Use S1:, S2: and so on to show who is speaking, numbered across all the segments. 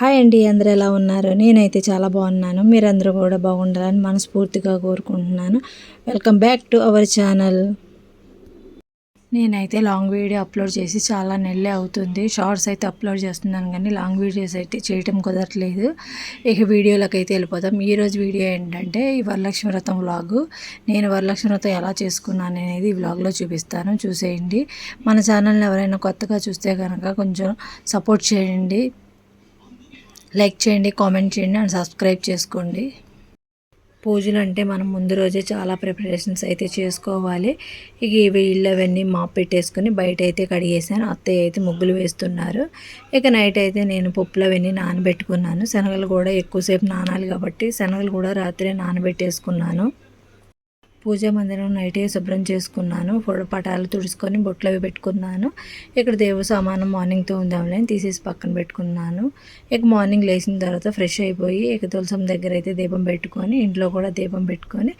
S1: Hi అండి అందరూ ఎలా ఉన్నారు? నేనైతే చాలా బాగున్నాను. మీరందరూ కూడా బాగుండాలని మనస్ఫూర్తిగా కోరుకుంటున్నాను. Welcome back to our channel నేనైతే లాంగ్ వీడియో అప్లోడ్ చేసి చాలా నెల్లే అవుతుంది. షార్ట్స్ అయితే అప్లోడ్ చేస్తున్నాను కానీ లాంగ్ వీడియోస్ అయితే చేయటం కుదరట్లేదు. ఇక వీడియోలోకి అయితే వెళ్ళిపోతాం ఈరోజు వీడియో ఏంటంటే ఈ వరలక్ష్మి వ్రతం వ్లాగు నేను వరలక్ష్మి వ్రతం ఎలా చేసుకున్నాను అనేది ఈ వ్లాగ్లో చూపిస్తాను. చూసేయండి. మన ఛానల్ని ఎవరైనా కొత్తగా చూస్తే కనుక కొంచెం సపోర్ట్ చేయండి. లైక్ చేయండి కామెంట్ చేయండి అండ్ సబ్స్క్రైబ్ చేసుకోండి. పూజలు అంటే మనం ముందు రోజే చాలా ప్రిపరేషన్స్ అయితే చేసుకోవాలి. ఇక ఇవి ఇల్లు అవన్నీ మాప్ పెట్టేసుకుని బయట అయితే కడిగేసాను అత్తయ్య అయితే ముగ్గులు వేస్తున్నారు. ఇక నైట్ అయితే నేను పప్పులు అవన్నీ నానబెట్టుకున్నాను. శనగలు కూడా ఎక్కువసేపు నానాలి కాబట్టి శనగలు కూడా రాత్రే నానబెట్టేసుకున్నాను. పూజా మందిరం నైటే శుభ్రం చేసుకున్నాను. పటాలు తుడుచుకొని బొట్లు అవి పెట్టుకున్నాను. ఇక్కడ దేవు సామానం మార్నింగ్తో ఉందాంలే తీసేసి పక్కన పెట్టుకున్నాను. ఇక మార్నింగ్ లేచిన తర్వాత ఫ్రెష్ అయిపోయి ఇక తులసం దగ్గర అయితే దీపం పెట్టుకొని ఇంట్లో కూడా దీపం పెట్టుకొని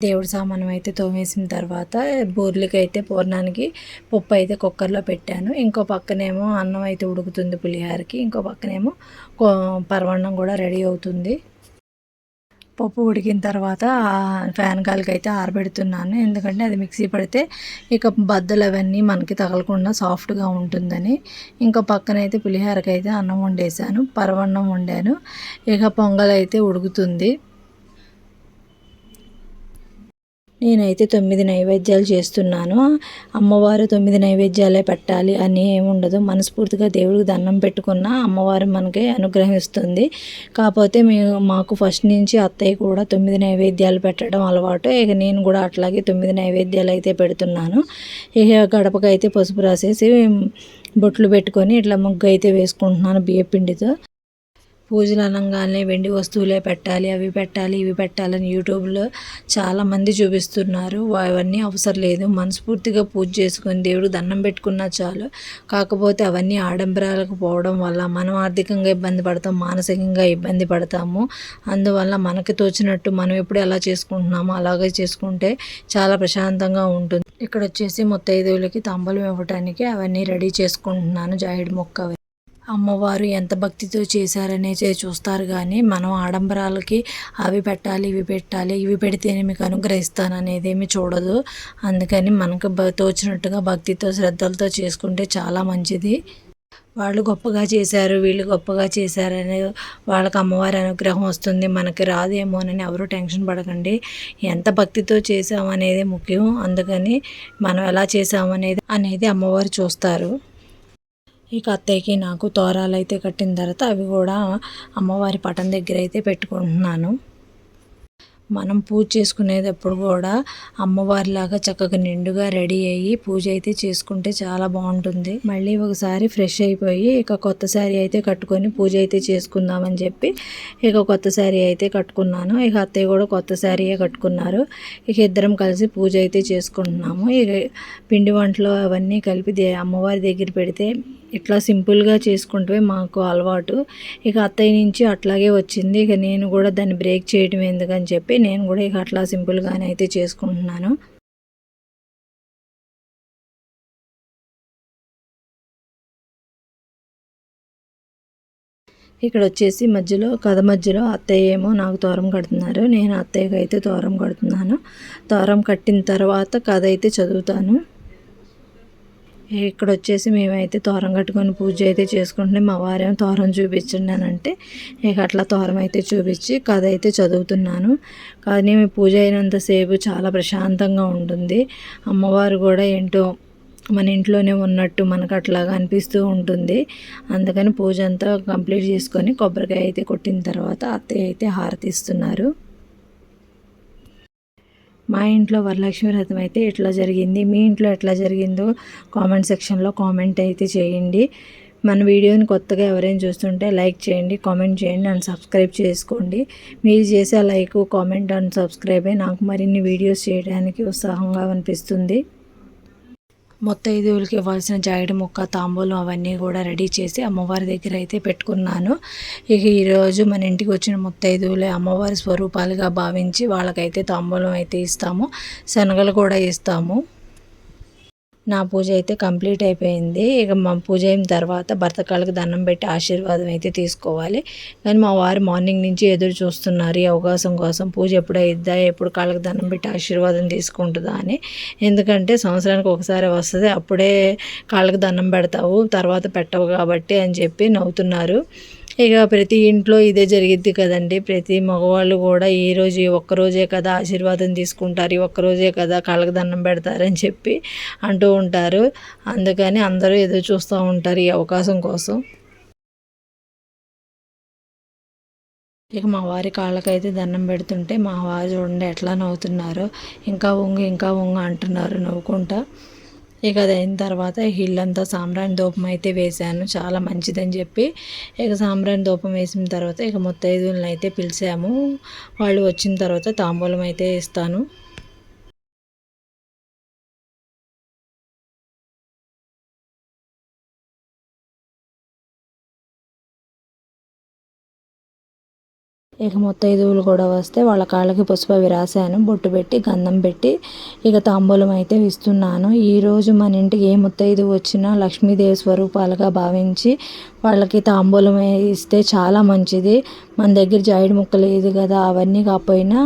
S1: దేవుడి సామానం అయితే తోమేసిన తర్వాత బూర్లకి అయితే పూర్ణానికి పప్పు అయితే కుక్కర్లో పెట్టాను. ఇంకో పక్కనేమో అన్నం అయితే ఉడుకుతుంది పులిహారకి. ఇంకో పక్కనేమో పరవన్నం కూడా రెడీ అవుతుంది. పప్పు ఉడికిన తర్వాత ఫ్యాన్ గాలికి అయితే ఆరబెడుతున్నాను. ఎందుకంటే అది మిక్సీ పడితే ఇక బద్దలు అవన్నీ మనకి తగలకుండా సాఫ్ట్గా ఉంటుందని. ఇంకా పక్కన అయితే పులిహోరకి అయితే అన్నం వండేసాను పరవన్నం వండాను. ఇక పొంగల్ అయితే ఉడుకుతుంది. నేనైతే తొమ్మిది నైవేద్యాలు చేస్తున్నాను. అమ్మవారు తొమ్మిది నైవేద్యాలే పెట్టాలి అని ఏముండదు. మనస్ఫూర్తిగా దేవుడికి దండం పెట్టుకున్న అమ్మవారు మనకి అనుగ్రహిస్తుంది కాకపోతే మేము మాకు ఫస్ట్ నుంచి అత్తయ్య కూడా తొమ్మిది నైవేద్యాలు పెట్టడం అలవాటు. ఇక నేను కూడా అట్లాగే తొమ్మిది నైవేద్యాలు అయితే పెడుతున్నాను. ఇక గడపకైతే పసుపు రాసేసి బొట్లు పెట్టుకొని ఇట్లా ముగ్గు అయితే వేసుకుంటున్నాను బియ్యపిండితో. పూజలు అనగానే వెండి వస్తువులే పెట్టాలి అవి పెట్టాలి ఇవి పెట్టాలని యూట్యూబ్లో చాలామంది చూపిస్తున్నారు. అవన్నీ అవసరం లేదు. మనస్ఫూర్తిగా పూజ చేసుకొని దేవుడు దండం పెట్టుకున్నా చాలు. కాకపోతే అవన్నీ ఆడంబరాలకు పోవడం వల్ల మనం ఆర్థికంగా ఇబ్బంది పడతాం మానసికంగా ఇబ్బంది పడతాము. అందువల్ల మనకి తోచినట్టు మనం ఎప్పుడు ఎలా చేసుకుంటున్నామో అలాగే చేసుకుంటే చాలా ప్రశాంతంగా ఉంటుంది. ఇక్కడ వచ్చేసి ముత్తైదువులకి తాంబూలం ఇవ్వటానికి అవన్నీ రెడీ చేసుకుంటున్నాను. జాయిడ్ మొక్క అమ్మవారు ఎంత భక్తితో చేశారనే చూస్తారు కానీ మనం ఆడంబరాలకి అవి పెట్టాలి ఇవి పెట్టాలి ఇవి పెడితేనే మీకు అనుగ్రహిస్తాననేది ఏమి చూడదు. అందుకని మనకు తోచినట్టుగా భక్తితో శ్రద్ధలతో చేసుకుంటే చాలా మంచిది. వాళ్ళు గొప్పగా చేశారు వీళ్ళు గొప్పగా చేశారని వాళ్ళకి అమ్మవారి అనుగ్రహం వస్తుంది. మనకి రాదేమోనని ఎవరు టెన్షన్ పడకండి. ఎంత భక్తితో చేసామనేది ముఖ్యం. అందుకని మనం ఎలా చేసామనేది అనేది అమ్మవారు చూస్తారు. ఇక అత్తయ్యకి నాకు తోరాలు అయితే కట్టిన తర్వాత అవి కూడా అమ్మవారి పటం దగ్గర అయితే పెట్టుకుంటున్నాను. మనం పూజ చేసుకునేటప్పుడు కూడా అమ్మవారిలాగా చక్కగా నిండుగా రెడీ అయ్యి పూజ అయితే చేసుకుంటే చాలా బాగుంటుంది. మళ్ళీ ఒకసారి ఫ్రెష్ అయిపోయి ఇక కొత్త శారీ అయితే కట్టుకొని పూజ అయితే చేసుకుందామని చెప్పి ఇక కొత్త శారీ అయితే కట్టుకున్నాను. ఇక అత్తయ్య కూడా కొత్త శారీయే కట్టుకున్నారు. ఇక ఇద్దరం కలిసి పూజ అయితే చేసుకుంటున్నాము. ఇక పిండి వంటలు అవన్నీ కలిపి అమ్మవారి దగ్గర పెడితే ఇట్లా సింపుల్గా చేసుకుంటే మాకు అలవాటు. ఇక అత్తయ్య నుంచి అట్లాగే వచ్చింది. ఇక నేను కూడా దాన్ని బ్రేక్ చేయడం ఎందుకని చెప్పి నేను కూడా ఇక అట్లా సింపుల్గానే అయితే చేసుకుంటున్నాను. ఇక్కడ వచ్చేసి మధ్యలో కథ మధ్యలో అత్తయ్య ఏమో నాకు తోరం కడుతున్నారు. నేను అత్తయ్యకి అయితే తోరం కడుతున్నాను. తోరం కట్టిన తర్వాత కథ అయితే చదువుతాను. ఇక్కడ వచ్చేసి మేమైతే తోరం కట్టుకొని పూజ అయితే చేసుకుంటే మా వారేమో తోరం చూపించండి అని అంటే ఇక అట్లా తోరం అయితే చూపించి కథ అయితే చదువుతున్నాను. కానీ పూజ అయినంతసేపు చాలా ప్రశాంతంగా ఉంటుంది. అమ్మవారు కూడా ఏంటో మన ఇంట్లోనే ఉన్నట్టు మనకు అట్లాగా అనిపిస్తూ ఉంటుంది. అందుకని పూజ అంతా కంప్లీట్ చేసుకొని కొబ్బరికాయ అయితే కొట్టిన తర్వాత అత్తయ్య అయితే హారతిస్తున్నారు మా ఇంట్లో వరలక్ష్మి వ్రతం అయితే ఎట్లా జరిగింది మీ ఇంట్లో ఎట్లా జరిగిందో కామెంట్ సెక్షన్లో కామెంట్ అయితే చేయండి. మన వీడియోని కొత్తగా ఎవరైనా చూస్తుంటే లైక్ చేయండి కామెంట్ చేయండి అండ్ సబ్స్క్రైబ్ చేసుకోండి. మీరు చేసే లైక్ కామెంట్ అండ్ సబ్స్క్రైబే నాకు మరిన్ని వీడియోస్ చేయడానికి ఉత్సాహంగా అనిపిస్తుంది. ముత్తైదువులకి ఇవ్వాల్సిన జాయిడి ముక్క తాంబూలం అవన్నీ కూడా రెడీ చేసి అమ్మవారి దగ్గర అయితే పెట్టుకున్నాను. ఇక ఈరోజు మన ఇంటికి వచ్చిన ముత్తైదువులే అమ్మవారి స్వరూపాలుగా భావించి వాళ్ళకైతే తాంబూలం అయితే ఇస్తాము శనగలు కూడా ఇస్తాము. నా పూజ అయితే కంప్లీట్ అయిపోయింది. ఇక మా పూజ అయిన తర్వాత భర్త కాళ్ళకి దండం పెట్టి ఆశీర్వాదం అయితే తీసుకోవాలి. కానీ మా వారు మార్నింగ్ నుంచి ఎదురు చూస్తున్నారు ఈ అవకాశం కోసం. పూజ ఎప్పుడు అయిద్దా ఎప్పుడు కాళ్ళకి దండం పెట్టి ఆశీర్వాదం తీసుకుంటుందా అని. ఎందుకంటే సంవత్సరానికి ఒకసారి వస్తుంది అప్పుడే కాళ్ళకి దండం పెడతావు తర్వాత పెట్టవు కాబట్టి అని చెప్పి నవ్వుతున్నారు. ఇక ప్రతి ఇంట్లో ఇదే జరిగిద్ది కదండి. ప్రతి మగవాళ్ళు కూడా ఈ రోజు ఈ ఒక్కరోజే కదా ఆశీర్వాదం తీసుకుంటారు ఈ ఒక్కరోజే కదా కాళ్ళకి దండం పెడతారని చెప్పి అంటూ ఉంటారు. అందుకని అందరూ ఎదురు చూస్తూ ఉంటారు ఈ అవకాశం కోసం. ఇక మా వారి కాళ్ళకైతే దండం పెడుతుంటే మా వారు చూడండి ఎట్లా నవ్వుతున్నారు. ఇంకా ఉంగు ఇంకా ఉంగు అంటున్నారు నవ్వుకుంటా. ఇక అది అయిన తర్వాత అంతా సాంబ్రాణి దూపం అయితే వేశాను. చాలా మంచిదని చెప్పి ఇక సాంబ్రాణి దూపం వేసిన తర్వాత ఇక ముత్తైదులను అయితే పిలిచాము. వాళ్ళు వచ్చిన తర్వాత తాంబూలం అయితే ఇస్తాను. ఇక ముత్తైదువులు కూడా వస్తే వాళ్ళ కాళ్ళకి పుష్పవి రాశాను. బొట్టు పెట్టి గంధం పెట్టి ఇక తాంబూలం అయితే ఇస్తున్నాను. ఈరోజు మన ఇంటికి ఏ ముత్తైదువు వచ్చినా లక్ష్మీదేవి స్వరూపాలుగా భావించి వాళ్ళకి తాంబూలం ఇస్తే చాలా మంచిది. మన దగ్గర జాయిడ్ ముక్క లేదు కదా అవన్నీ కాకపోయినా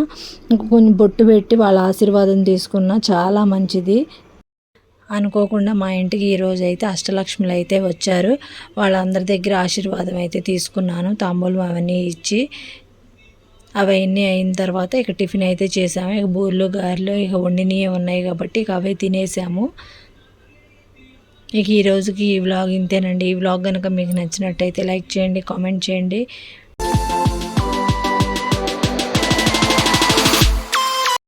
S1: కొంచెం బొట్టు పెట్టి వాళ్ళ ఆశీర్వాదం తీసుకున్న చాలా మంచిది. అనుకోకుండా మా ఇంటికి ఈరోజు అయితే అష్టలక్ష్ములు అయితే వచ్చారు. వాళ్ళందరి దగ్గర ఆశీర్వాదం అయితే తీసుకున్నాను. తాంబూలం అవన్నీ ఇచ్చి అవన్నీ అయిన తర్వాత ఇక టిఫిన్ అయితే చేసాము. ఇక బూర్లు గారెలు ఇక వండినవి ఉన్నాయి కాబట్టి ఇక అవే తినేసాము. ఇక ఈరోజుకి ఈ వ్లాగ్ ఇంతేనండి. ఈ వ్లాగ్ కనుక మీకు నచ్చినట్టయితే లైక్ చేయండి కామెంట్ చేయండి.